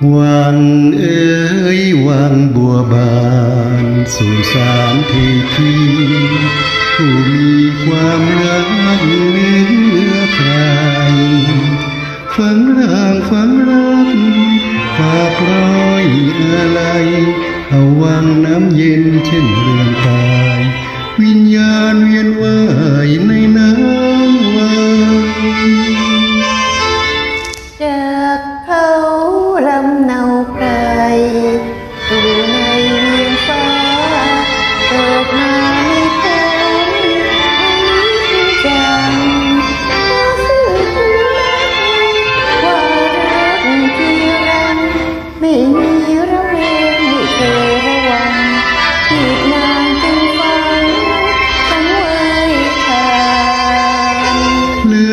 Hoàng ơi, hoàng bùa bàn sùn sáng thì khi Hù mi qua mưa mắt nước ràng Phấn ràng phấn rác Tạp roi à lại Hầu hoàng nắm dên trên đường ta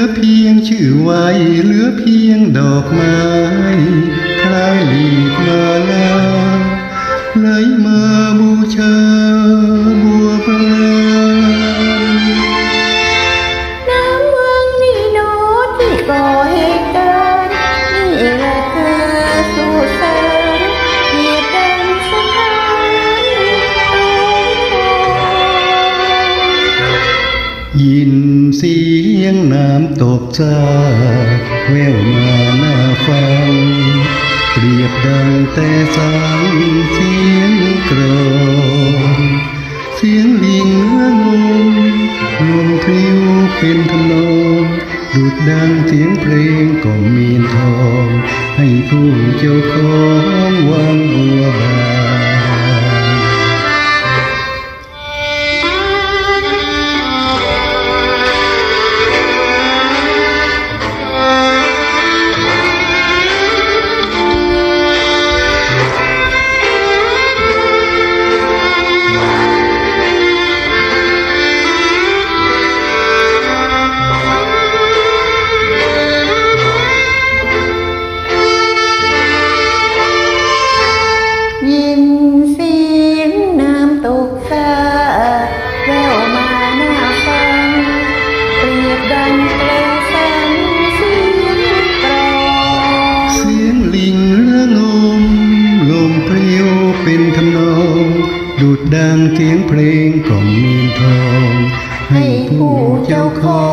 เหลือเพียงชื่อไว้เหลือเพียงดอกไม้ ยินเสียงน้ำตกซากแววมาหน้าฟัง เปรียบดังแต่สายเสียงกรองเสียงลิงระงมลมพริ้วเป็นทำนองดูดดังเสียงเพลงกล่อมมีนทอง ให้ผู้เจ้าของวางบัวบ ดูดดังเสียงเพลงของมีนทอง ให้ผู้เจ้าของวางบัว ง